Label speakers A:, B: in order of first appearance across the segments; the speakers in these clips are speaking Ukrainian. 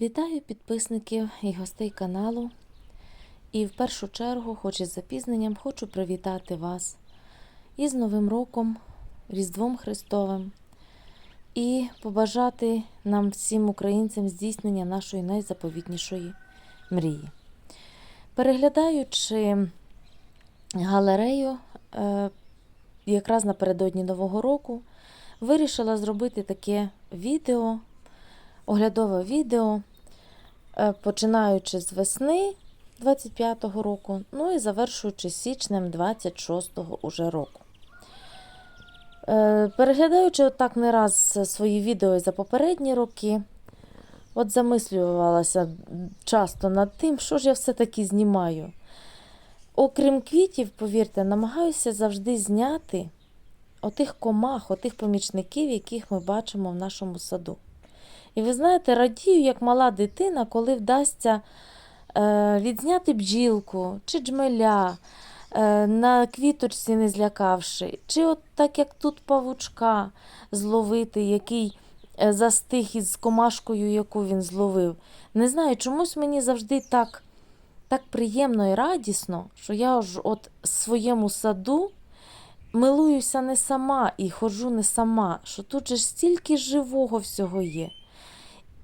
A: Вітаю підписників і гостей каналу. І в першу чергу, хоч із запізненням, хочу привітати вас із Новим роком, Різдвом Христовим і побажати нам всім українцям здійснення нашої найзаповітнішої мрії. Переглядаючи галерею, е, якраз напередодні Нового року, вирішила зробити таке відео, оглядове відео, починаючи з весни 25-го року, ну і завершуючи січнем 26-го уже року. Е, Переглядаючи отак не раз свої відео за попередні роки, от замислювалася часто над тим, що ж я все-таки знімаю. Окрім квітів, повірте, намагаюся завжди зняти отих комах, отих помічників, яких ми бачимо в нашому саду. І ви знаєте, радію, як мала дитина, коли вдасться е, відзняти бджілку чи джмеля, е, на квіточці не злякавши, чи от так як тут павучка зловити, який е, застиг із комашкою, яку він зловив. Не знаю, чомусь мені завжди так, так приємно і радісно, що я ж от своєму саду милуюся не сама і ходжу не сама, що тут же стільки живого всього є.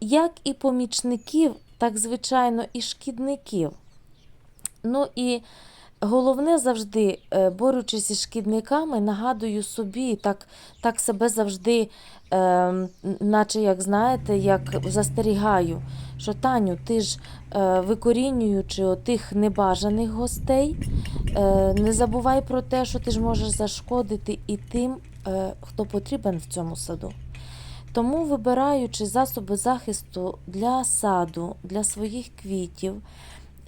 A: Як і помічників, так звичайно і шкідників. Ну і головне завжди, е, борючись із шкідниками, нагадую собі, так, так себе завжди, е, наче як знаєте, як застерігаю, що Таню, ти ж е, викорінюючи отих небажаних гостей, е, не забувай про те, що ти ж можеш зашкодити і тим, е, хто потрібен в цьому саду. Тому, вибираючи засоби захисту для саду, для своїх квітів,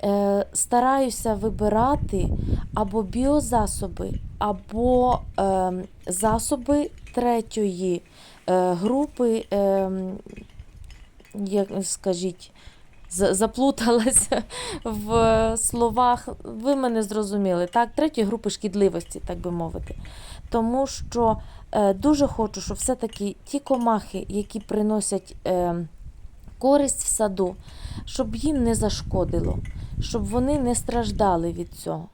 A: е, стараюся вибирати або біозасоби, або е, засоби третьої е, групи, як скажіть, заплуталася в словах. Ви мене зрозуміли, так? Третьої групи шкідливості, так би мовити. Тому що дуже хочу, щоб все-таки ті комахи, які приносять е, користь в саду, щоб їм не зашкодило, щоб вони не страждали від цього.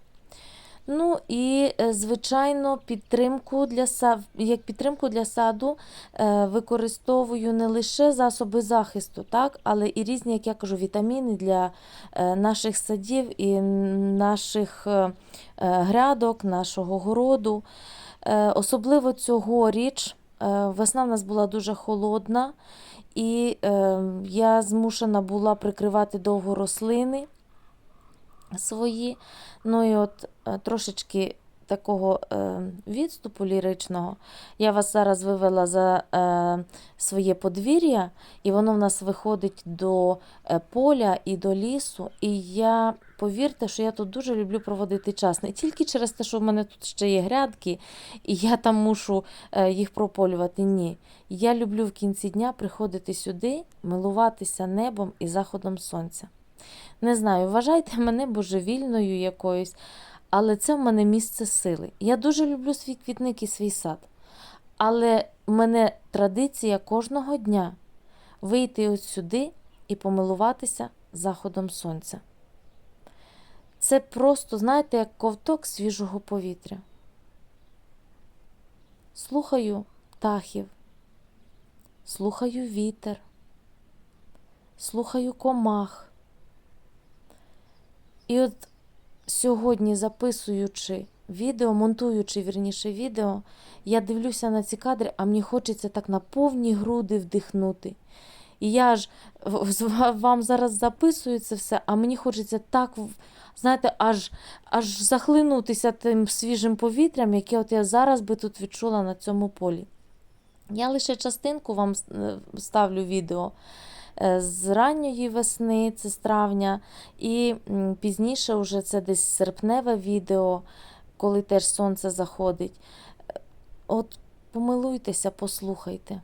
A: Ну і, е, звичайно, підтримку для як підтримку для саду е, використовую не лише засоби захисту, так, але і різні, як я кажу, вітаміни для е, наших садів і наших е, е, грядок, нашого городу. Е, Особливо цьогоріч е, весна в нас була дуже холодна, і е, я змушена була прикривати довго рослини свої. Ну і от трошечки такого е, відступу ліричного. Я вас зараз вивела за е, своє подвір'я, і воно в нас виходить до е, поля і до лісу. І я, повірте, що я тут дуже люблю проводити час. Не тільки через те, що в мене тут ще є грядки, і я там мушу е, їх прополювати. Ні. Я люблю в кінці дня приходити сюди, милуватися небом і заходом сонця. Не знаю, вважайте мене божевільною якоюсь, але це в мене місце сили. Я дуже люблю свій квітник і свій сад. Але в мене традиція кожного дня вийти ось сюди і помилуватися заходом сонця. Це просто, знаєте, як ковток свіжого повітря. Слухаю птахів, слухаю вітер, слухаю комах. І от сьогодні, записуючи відео, монтуючи вірніше відео, я дивлюся на ці кадри, а мені хочеться так на повні груди вдихнути. І я ж вам зараз записую це все, а мені хочеться так, знаєте, аж, аж захлинутися тим свіжим повітрям, яке от я зараз би тут відчула на цьому полі. Я лише частинку вам е, ставлю відео з ранньої весни, це з травня, і пізніше вже це десь серпневе відео, коли теж сонце заходить. Е, От помилуйтеся, послухайте.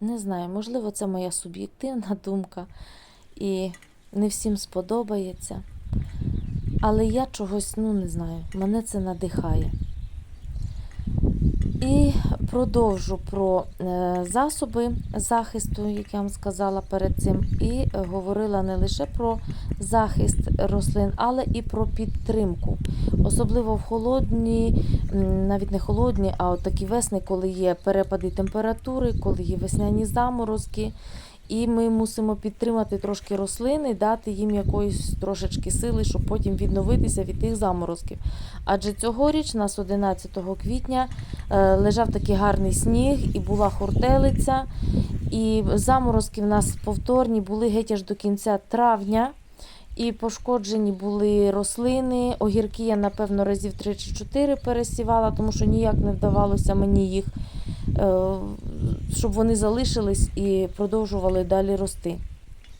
A: Не знаю, можливо, це моя суб'єктивна думка, і не всім сподобається. Але я чогось, ну не знаю, мене це надихає. І продовжу про е, засоби захисту, як я вам сказала перед цим, і говорила не лише про захист рослин, але і про підтримку. Особливо в холодні, навіть не холодні, а от такі весни, коли є перепади температури, коли є весняні заморозки. І ми мусимо підтримати трошки рослини, дати їм якоїсь трошечки сили, щоб потім відновитися від тих заморозків. Адже цьогоріч, нас 11 квітня, е, лежав такий гарний сніг і була хуртелиця. І заморозки в нас повторні були геть аж до кінця травня. І пошкоджені були рослини. Огірки я, напевно, разів 3 чи 4 пересівала, тому що ніяк не вдавалося мені їх, щоб вони залишились і продовжували далі рости.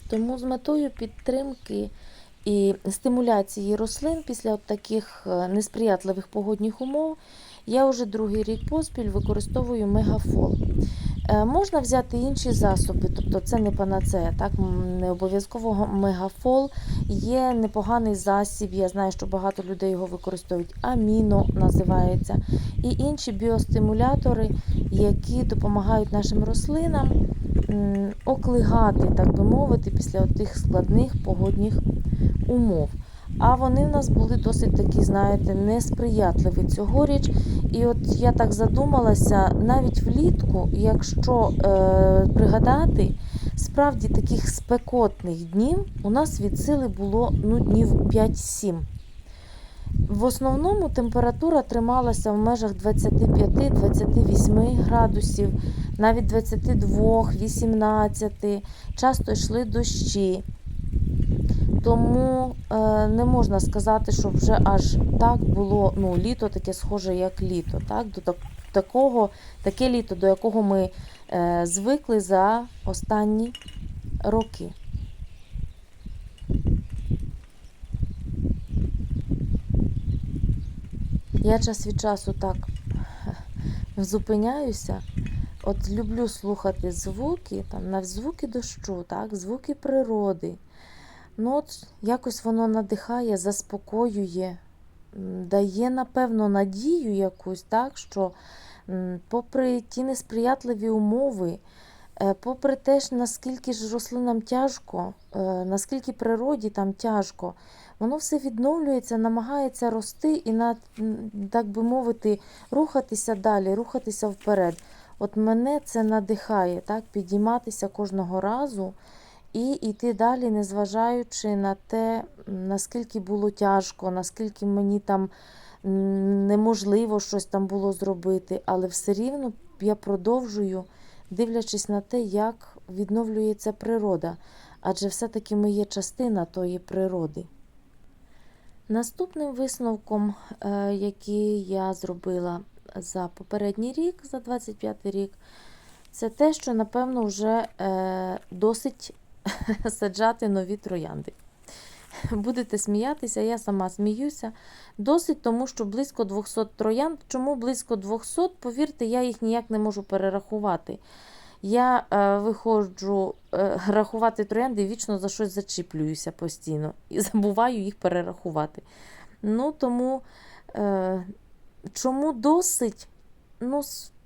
A: Тому з метою підтримки і стимуляції рослин після от таких е, несприятливих погодних умов я вже другий рік поспіль використовую мегафол. Е, Можна взяти інші засоби, тобто це не панацея, так не обов'язково мегафол. Є непоганий засіб. Я знаю, що багато людей його використовують. Аміно називається, і інші біостимулятори, які допомагають нашим рослинам оклигати, так би мовити, після тих складних погодних умов. А вони в нас були досить такі, знаєте, несприятливі цьогоріч. І от я так задумалася, навіть влітку, якщо е, пригадати, справді таких спекотних днів у нас від сили було ну, днів 5-7. В основному температура трималася в межах 25-28 градусів, навіть 22, 18, часто йшли дощі. Тому е, не можна сказати, що вже аж так було ну, літо таке схоже, як літо. Так? До так- такого, таке літо, до якого ми е, звикли за останні роки. Я час від часу так зупиняюся. От люблю слухати звуки, там, навіть звуки дощу, так, звуки природи. Ну, от якось воно надихає, заспокоює, дає, напевно, надію якусь, так, що попри ті несприятливі умови, е, попри те, наскільки ж рослинам тяжко, е, наскільки природі там тяжко, воно все відновлюється, намагається рости і, так би мовити, рухатися далі, рухатися вперед. От мене це надихає, так, підійматися кожного разу і йти далі, незважаючи на те, наскільки було тяжко, наскільки мені там неможливо щось там було зробити, але все рівно я продовжую, дивлячись на те, як відновлюється природа. Адже все-таки ми є частина тої природи. Наступним висновком, е, який я зробила за попередній рік, за 25 рік, це те, що, напевно, вже е, досить саджати нові троянди. Будете сміятися, я сама сміюся. Досить, тому що близько 200 троянд. Чому близько 200? Повірте, я їх ніяк не можу перерахувати. Я е, виходжу е, рахувати троянди і вічно за щось зачіплююся постійно і забуваю їх перерахувати. Ну, тому е, чому досить? Ну,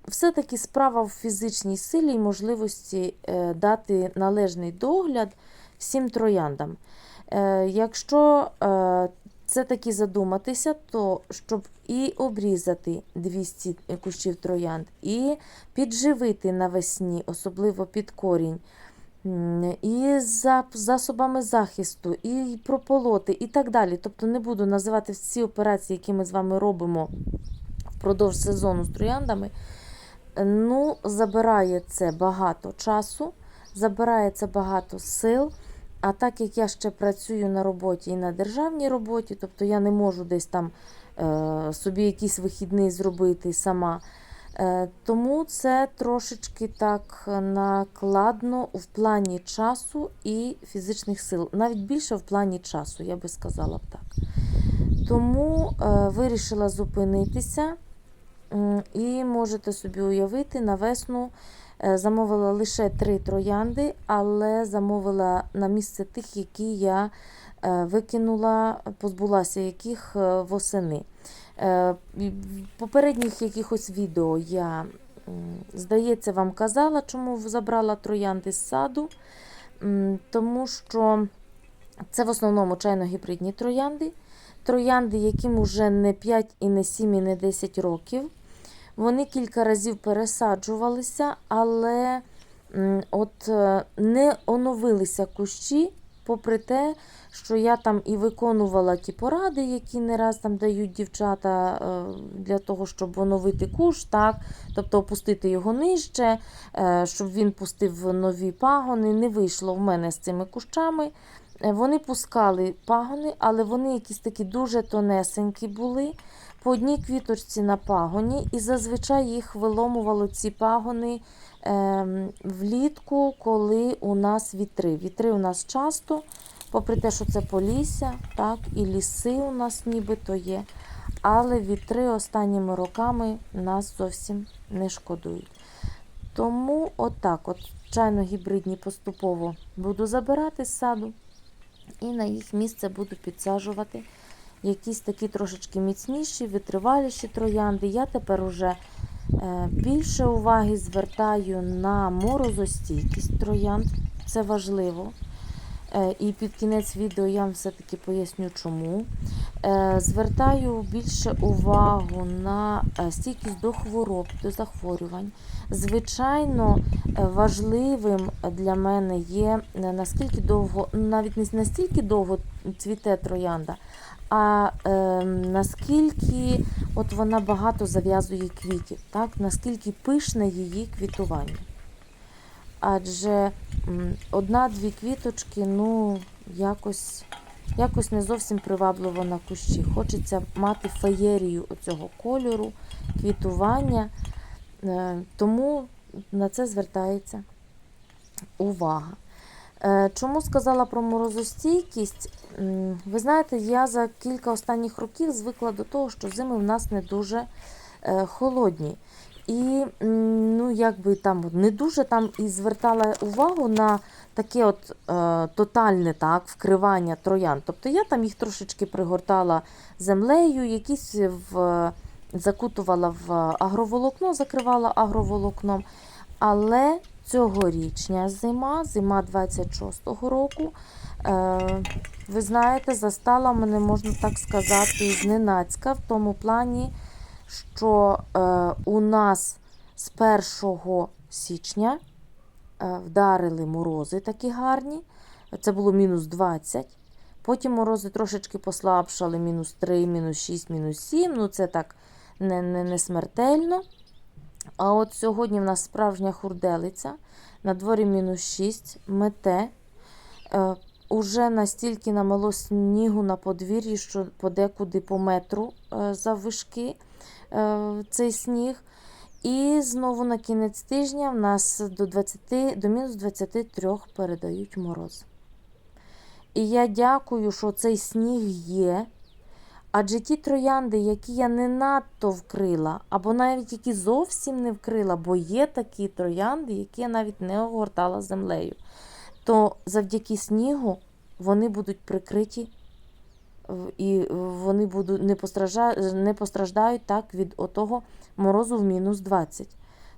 A: все-таки справа в фізичній силі і можливості е, дати належний догляд всім трояндам. Е, якщо е, це таки задуматися, то щоб і обрізати 200 кущів троянд, і підживити навесні, особливо під корінь, і за засобами захисту, і прополоти, і так далі. Тобто не буду називати всі операції, які ми з вами робимо впродовж сезону з трояндами. Ну, забирає це багато часу, забирає це багато сил. А так як я ще працюю на роботі і на державній роботі, тобто я не можу десь там е, собі якийсь вихідний зробити сама. Е, тому це трошечки так накладно в плані часу і фізичних сил. Навіть більше в плані часу, я би сказала б так. Тому е, вирішила зупинитися. І можете собі уявити, на весну е, замовила лише три троянди, але замовила на місце тих, які я е, викинула, позбулася яких е, восени. Попередніх якихось відео я, здається, вам казала, чому забрала троянди з саду. Тому що це в основному чайно-гібридні троянди. Троянди, яким вже не 5, і не 7, і не 10 років. Вони кілька разів пересаджувалися, але от е, не оновилися кущі, попри те, що я там і виконувала ті поради, які не раз там дають дівчата е, для того, щоб оновити кущ, так? тобто опустити його нижче, е, щоб він пустив нові пагони. Не вийшло в мене з цими кущами. Е, Вони пускали пагони, але вони якісь такі дуже тонесенькі були. По одній квіточці на пагоні, і зазвичай їх виломувало ці пагони ем, влітку, коли у нас вітри. Вітри у нас часто, попри те, що це полісся, так, і ліси у нас нібито є. Але вітри останніми роками нас зовсім не шкодують. Тому отак, от чайно-гібридні поступово буду забирати з саду і на їх місце буду підсаджувати якісь такі трошечки міцніші, витриваліші троянди. Я тепер уже е, більше уваги звертаю на морозостійкість троянд. Це важливо. Е, І під кінець відео я вам все-таки поясню, чому. Е, Звертаю більше увагу на е, стійкість до хвороб, до захворювань. Звичайно, важливим для мене є наскільки довго, навіть не настільки довго цвіте троянда, а е, наскільки от вона багато зав'язує квітів, так? наскільки пишне її квітування. Адже одна-дві квіточки, ну, якось, якось не зовсім привабливо на кущі. Хочеться мати феєрію цього кольору, квітування. Е, Тому на це звертається увага. Е, Чому сказала про морозостійкість? Ви знаєте, я за кілька останніх років звикла до того, що зими в нас не дуже е, холодні. І ну, якби там не дуже там і звертала увагу на таке от е, тотальне так, вкривання троян. Тобто я там їх трошечки пригортала землею, якісь в, закутувала в агроволокно, закривала агроволокном. Але цьогорічня зима, зима 26-го року, е, ви знаєте, застала мене, можна так сказати, зненацька в тому плані, що е, у нас з 1 січня е, вдарили морози такі гарні. Це було мінус 20. Потім морози трошечки послабшали, мінус 3, мінус 6, мінус 7. Ну, це так не, не, не смертельно. А от сьогодні в нас справжня хурделиця. На дворі мінус 6, мете. Е, уже настільки намело снігу на подвір'ї, що подекуди по метру е, заввишки цей сніг. І знову на кінець тижня в нас до, 20, до мінус 23 передають мороз. І я дякую, що цей сніг є. Адже ті троянди, які я не надто вкрила, або навіть які зовсім не вкрила, бо є такі троянди, які я навіть не огортала землею, то завдяки снігу вони будуть прикриті і вони будуть, не, постраждають, не постраждають так від отого морозу в мінус 20.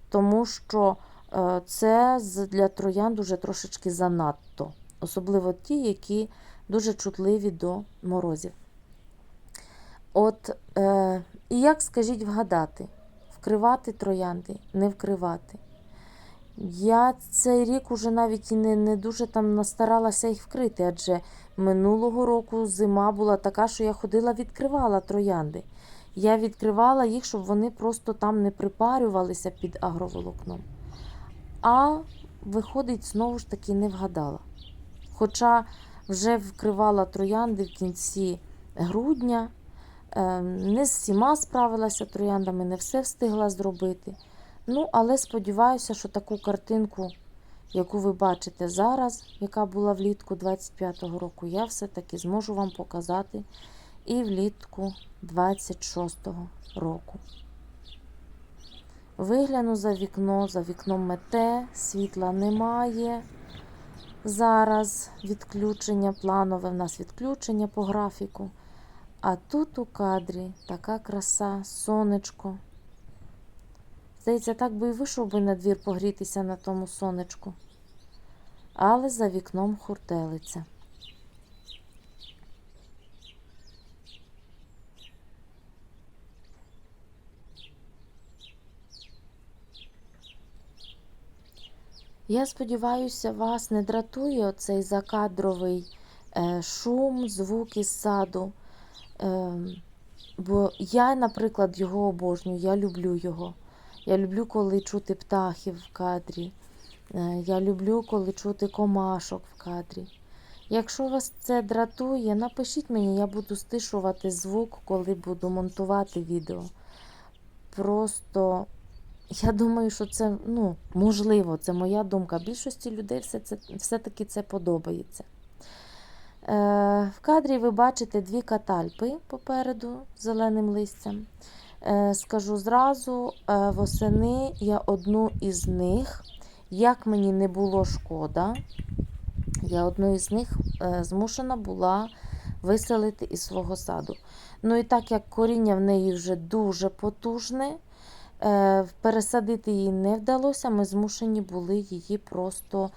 A: Тому що е, це для троянд уже трошечки занадто. Особливо ті, які дуже чутливі до морозів. От, е, і як скажіть вгадати, вкривати троянди, не вкривати. Я цей рік уже навіть і не, не дуже там настаралася їх вкрити, адже минулого року зима була така, що я ходила, відкривала троянди. Я відкривала їх, щоб вони просто там не припарювалися під агроволокном. А виходить, знову ж таки, не вгадала. Хоча вже вкривала троянди в кінці грудня, Е, Не з всіма справилася трояндами, не все встигла зробити. Ну, але сподіваюся, що таку картинку, яку ви бачите зараз, яка була влітку 25-го року, я все-таки зможу вам показати і влітку 26-го року. Вигляну за вікно, за вікном мете, світла немає. Зараз відключення планове, в нас відключення по графіку. А тут у кадрі така краса, сонечко. Здається, так би і вийшов би на двір погрітися на тому сонечку. Але за вікном хуртелиця. Я сподіваюся, вас не дратує оцей закадровий е, шум, звук із саду. Е, бо я, наприклад, його обожнюю, я люблю його. Я люблю, коли чути птахів в кадрі. Е, я люблю, коли чути комашок в кадрі. Якщо вас це дратує, напишіть мені, я буду стишувати звук, коли буду монтувати відео. Просто я думаю, що це ну, можливо, це моя думка. Більшості людей все це, все-таки це подобається. Е, в кадрі ви бачите дві катальпи попереду зеленим листям. Е, скажу зразу, е, восени я одну із них, як мені не було шкода, я одну із них е, змушена була виселити із свого саду. Ну і так як коріння в неї вже дуже потужне, пересадити її не вдалося, ми змушені були її просто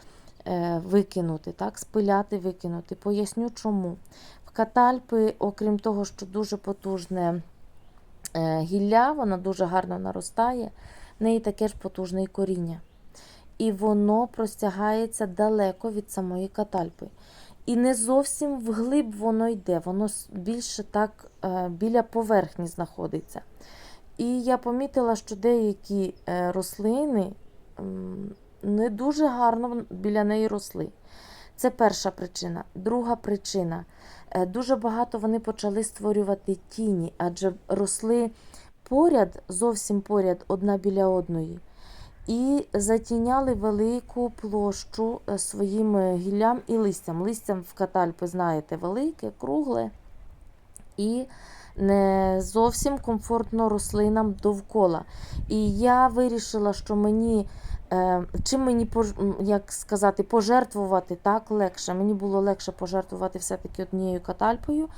A: викинути, так, спиляти, викинути. Поясню чому. В катальпи, окрім того, що дуже потужне гілля, вона дуже гарно наростає, в неї таке ж потужне коріння. І воно простягається далеко від самої катальпи. І не зовсім вглиб воно йде, воно більше так е, біля поверхні знаходиться. І я помітила, що деякі е, рослини не дуже гарно біля неї росли. Це перша причина. Друга причина. Е, Дуже багато вони почали створювати тіні, адже росли поряд, зовсім поряд, одна біля одної. І затіняли велику площу е, своїм е, гіллям і листям. Листям в катальпи, знаєте, велике, кругле. І не зовсім комфортно рослинам довкола. І я вирішила, що мені чим мені як сказати, пожертвувати так легше. Мені було легше пожертвувати все-таки однією катальпою,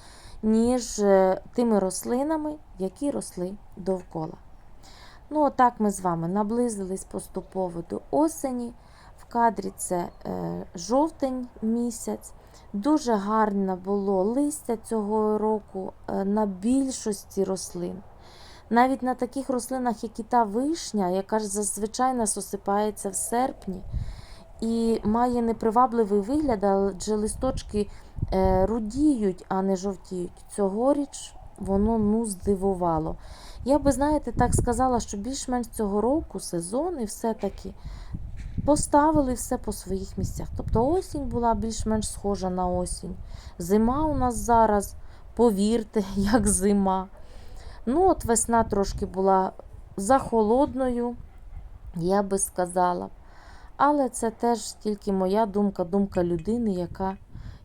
A: ніж е, тими рослинами, які росли довкола. Ну, отак ми з вами наблизились поступово до осені. В кадрі це е, жовтень місяць. Дуже гарне було листя цього року е, на більшості рослин. Навіть на таких рослинах, як і та вишня, яка ж зазвичай нас осипається в серпні, і має непривабливий вигляд, адже листочки е, рудіють, а не жовтіють. Цьогоріч воно ну здивувало. Я би, знаєте, так сказала, що більш-менш цього року сезони все-таки поставили все по своїх місцях. Тобто осінь була більш-менш схожа на осінь. Зима у нас зараз, повірте, як зима. Ну, от весна трошки була захолодною, я би сказала. Але це теж тільки моя думка, думка людини, яка,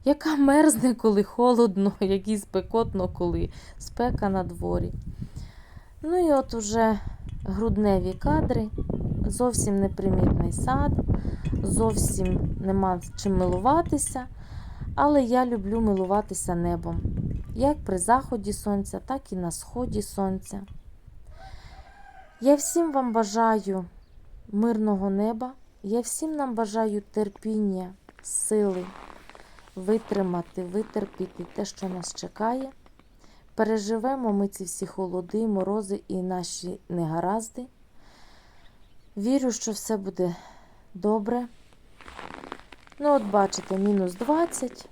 A: яка мерзне, коли холодно, який спекотно, коли спека на дворі. Ну і от уже грудневі кадри, зовсім непримітний сад, зовсім нема чим милуватися, але я люблю милуватися небом, як при заході сонця, так і на сході сонця. Я всім вам бажаю мирного неба, я всім нам бажаю терпіння, сили витримати, витерпіти те, що нас чекає. Переживемо ми ці всі холоди, морози і наші негаразди. Вірю, що все буде добре. Ну, от бачите, мінус 20.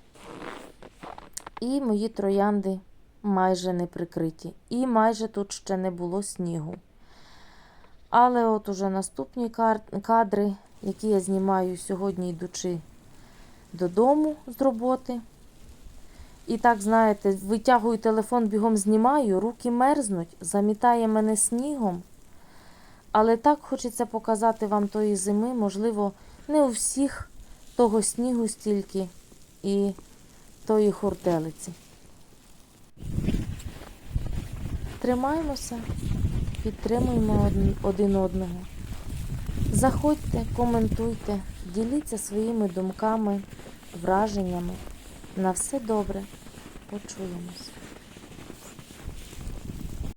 A: І мої троянди майже не прикриті. І майже тут ще не було снігу. Але от уже наступні кадри, які я знімаю сьогодні, йдучи додому з роботи. І так, знаєте, витягую телефон, бігом знімаю, руки мерзнуть, замітає мене снігом. Але так хочеться показати вам тої зими, можливо, не у всіх того снігу стільки і тої хуртелиці. Тримаємося, підтримуємо один- одного. Заходьте, коментуйте, діліться своїми думками враженнями. На все добре. Почуємось.